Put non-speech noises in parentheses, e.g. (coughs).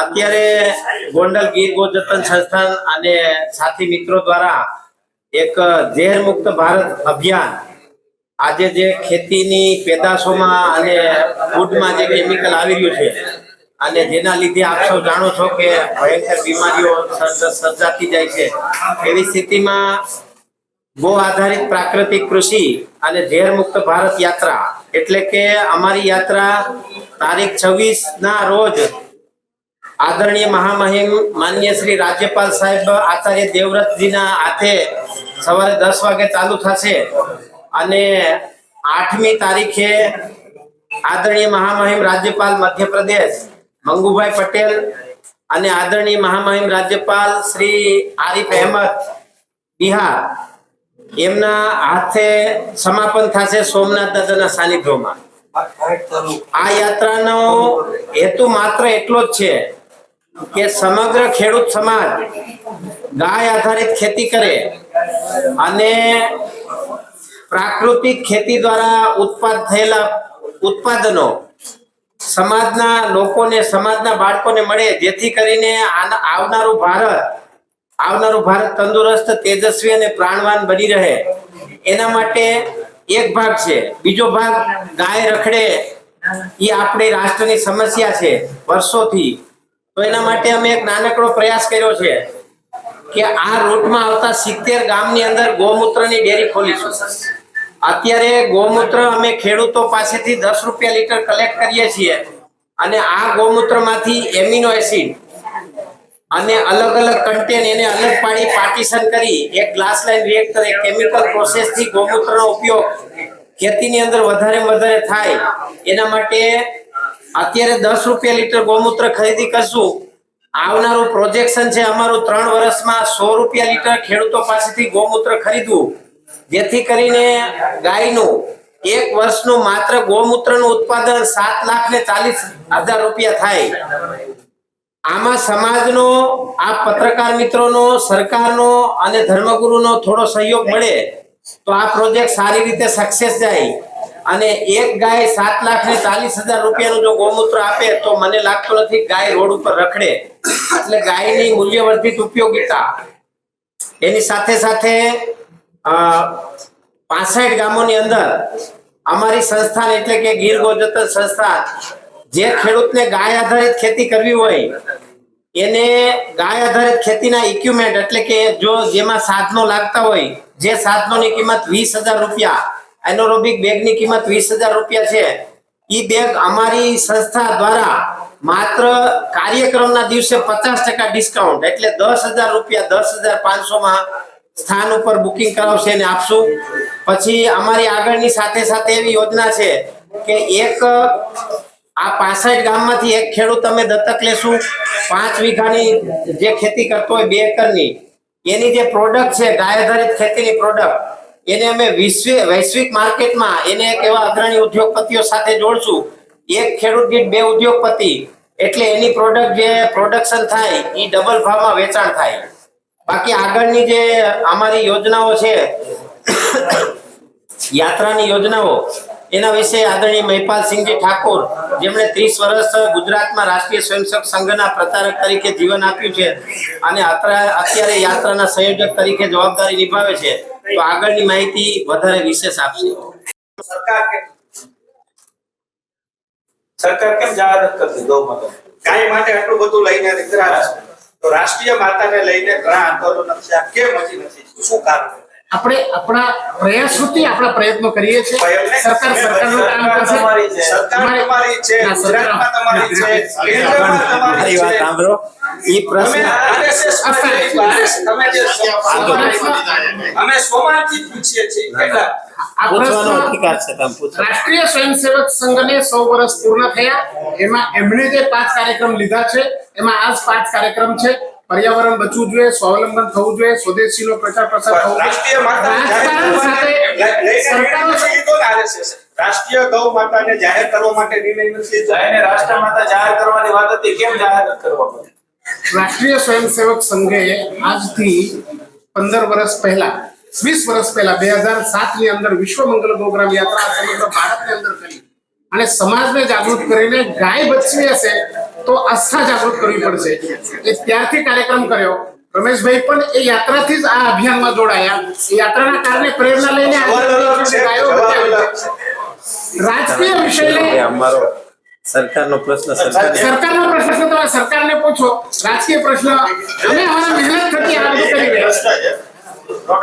અત્યારે ગોંડલ ગીર ગોજતન સંસ્થાન અને સાથી મિત્રો દ્વારા એક ઝેર મુક્ત ભારત અભિયાન આજે જે ખેતીની પેદાશોમાં અને ફૂડમાં જે કેમિકલ આવી રહ્યું છે અને જેના લીધે આપ સૌ જાણો છો કે ભયંકર બીમારીઓ સર્જ- સર્જાતી જાય છે. એવી સ્થિતિમાં ગો આધારિત પ્રાકૃતિક કૃષિ અને ઝેર મુક્ત ભારત યાત્રા. એટલે કે અમારી યાત્રા તારીખ છવ્વીસ ના રોજ આદરણીય મહામહિમ માન્ય શ્રી રાજ્યપાલ સાહેબ આચાર્ય દેવવ્રતજીના હાથે સવારે દસ વાગે ચાલુ થશે. અને આઠમી તારીખે આદરણીય મહામહિમ રાજ્યપાલ મધ્યપ્રદેશ મંગુભાઈ પટેલ અને આદરણીય મહામહિમ રાજ્યપાલ શ્રી આરિફ અહેમદ બિહાર એમના હાથે સમાપન થશે સોમનાથ દાદાના સાનિધ્યમાં. આ યાત્રાનો હેતુ માત્ર એટલો જ છે કે સમગ્ર ખેડૂત સમાજ ગાય આધારિત ખેતી કરે અને પ્રાકૃતિક ખેતી દ્વારા ઉત્પાદ થયેલા ઉત્પાદનો સમાજના લોકોને, સમાજના બાળકોને મળે, જેથી કરીને આવનારું ભારત આવનારું ભારત તંદુરસ્ત, તેજસ્વી અને પ્રાણવાન બની રહે. એના માટે એક ભાગ છે. બીજો ભાગ ગાય રખડે, એ આપણી રાષ્ટ્રની સમસ્યા છે વર્ષોથી. તો એના માટે અમે એક નાનકડો પ્રયાસ કર્યો છે કે આ રૂટમાં આવતા સિત્તેર ગામની અંદર ગૌમૂત્રની ડેરી ખોલીશું. અત્યારે ગૌમૂત્ર અમે ખેડૂતો પાસેથી દસ રૂપિયા લીટર કલેક્ટ કરીએ છીએ અને આ ગૌમૂત્રમાંથી એમિનો એસિડ અને અલગ અલગ કન્ટેન એને અલગ પાડી પાર્ટીશન કરી, એક ગ્લાસ લાઈન રિએક્ટર એક કેમિકલ પ્રોસેસથી ગૌમૂત્રનો ઉપયોગ ખેતીની અંદર વધારે વધારે થાય. એના માટે અત્યારે દસ રૂપિયા લીટર ગૌમૂત્ર ખરીદી કરશું. આવનારું પ્રોજેક્શન છે અમારું ત્રણ વર્ષમાં સો રૂપિયા લીટર ખેડૂતો પાસેથી ગૌમૂત્ર ખરીદવું. જેથી કરીને ગાયનું એક વર્ષનું માત્ર ગૌમૂત્રનું ઉત્પાદન સાત લાખ ને ચાલીસ હજાર રૂપિયા થાય. આમાં સમાજનો, આ પત્રકાર મિત્રોનો, સરકારનો અને ધર્મગુરુનો થોડો સહયોગ મળે, તો આ પ્રોજેક્ટ સારી રીતે સક્સેસ જાય. અને એક ગાય સાત લાખ ને ચાલીસ હજાર રૂપિયાનું જો ગૌમૂત્ર આપે, તો મને લાગતું નથી ગાય રોડ ઉપર રખડે. એટલે ગાયની મૂલ્યવર્ધિત ઉપયોગીતા. એની સાથે સાથે પાસઠ ગામોની અંદર અમારી સંસ્થાન એટલે કે ગીર ગોજતન સંસ્થાન જે ખેડૂતને ગાય આધારિત ખેતી કરવી હોય, એને ગાય આધારિત ખેતીના ઇક્વિપમેન્ટ એટલે કે જો જેમાં સાધનો લાગતા હોય, જે સાધનોની કિંમત વીસ હજાર રૂપિયા, એનોરોબિક બેગની કિંમત વીસ હજાર રૂપિયા છે એ બેગ અમારી સંસ્થા દ્વારા માત્ર કાર્યક્રમના દિવસે પચાસ ટકા ડિસ્કાઉન્ટ એટલે દસ હજાર રૂપિયા, દસ હજાર પાંચસોમાં સ્થાન ઉપર બુકિંગ કરાવશે અને આપશું. પછી અમારી આગળની સાથે સાથે એવી યોજના છે કે એક આ પાસઠ ગામમાંથી એક ખેડૂત અમે દત્તક લેશું. પાંચ વીઘાની જે ખેતી કરતો હોય બે એકરની. એની જે પ્રોડક્ટ છે ગાય આધારિત ખેતીની પ્રોડક્ટ એને અમે વિશ્વ, વૈશ્વિક માર્કેટમાં એને એક એવા અગ્રણી ઉદ્યોગપતિઓ સાથે જોડશું. એક ખેડૂત દીઠ બે ઉદ્યોગપતિ, એટલે એની પ્રોડક્ટ જે પ્રોડક્શન થાય એ ડબલ ભાવમાં વેચાણ થાય. બાકી આગળની જે અમારી યોજનાઓ છે, (coughs) યાત્રાની યોજનાઓ એના વિશે આદરણીય મહિપાલસિંહજી ઠાકોર, જેમણે ત્રીસ વર્ષ ગુજરાતમાં રાષ્ટ્રીય સ્વયંસેવક સંઘના પ્રચારક તરીકે જીવન આપ્યું છે અને અત્યારે યાત્રાના સંયોજક તરીકે જવાબદારી નિભાવે છે, તો આગળની માહિતી વધારે વિશેષ આપશે. સરકાર કેમ? જાહેરાત કરતી ગૌ માતા ગાય માટે આટલું બધું લઈને નીકળ્યા તો રાષ્ટ્રીય માતાને લઈને ઘણા આંદોલન કેમ હજી નથી? શું કારણ? આપણે આપણા પ્રયાસોથી આપણા પ્રયત્નો કરીએ છીએ. સરકાર સરકારનું કામ કરશે. તમારી છે. ગુજરાતમાં તમારી છે. કેન્દ્રમાં તમારી વાત સાંભળો ઈ પ્રશ્ન RSS માં છે, RSS તમે જે અમે સોમાનથી પૂછીએ છીએ. કેટલા રાષ્ટ્રીય સ્વયંસેવક સંઘને સો વર્ષ પૂર્ણ થયા. એમાં એમણે જે પાંચ કાર્યક્રમ લીધા છે એમાં આ પાંચ કાર્યક્રમ છે. પર્યાવરણ બચવું જોઈએ સ્વાવલંબન થવું જોઈએ સ્વદેશીનો પ્રચાર પ્રસાર થવો રાષ્ટ્રીય. રાષ્ટ્રીય ગૌ માતાને જાહેર કરવા માટે નિર્ણય નથી લીધો. એને રાષ્ટ્રમાતા જાહેર કરવાની વાત હતી કેમ જાહેર કરવા પડી રાષ્ટ્રીય સ્વયંસેવક સંઘે આજથી પંદર વર્ષ પહેલા વીસ વર્ષ પહેલા બે હજાર સાતની અંદર વિશ્વ મંગલ પ્રોગ્રામ યાત્રા સમગ્ર ભારતની અંદર કરી અને સમાજને જાગૃત કરીને ગાય બચવી હશે તો આસ્થા જાગૃત કરવી પડશે. એ ત્યારથી કાર્યક્રમ કર્યો. રમેશભાઈ પણ એ યાત્રાથી જ આ અભિયાનમાં જોડાયા. એ યાત્રાના કારણે પ્રેરણા લઈને. રાજકીય વિષય લઈ અમારો સરકારનો પ્રશ્ન સરકારનો પ્રશ્ન છે તમે સરકારને પૂછો. રાજકીય પ્રશ્ન. અમે અમારા મહેનત થકી આ બધું કરી રહ્યા.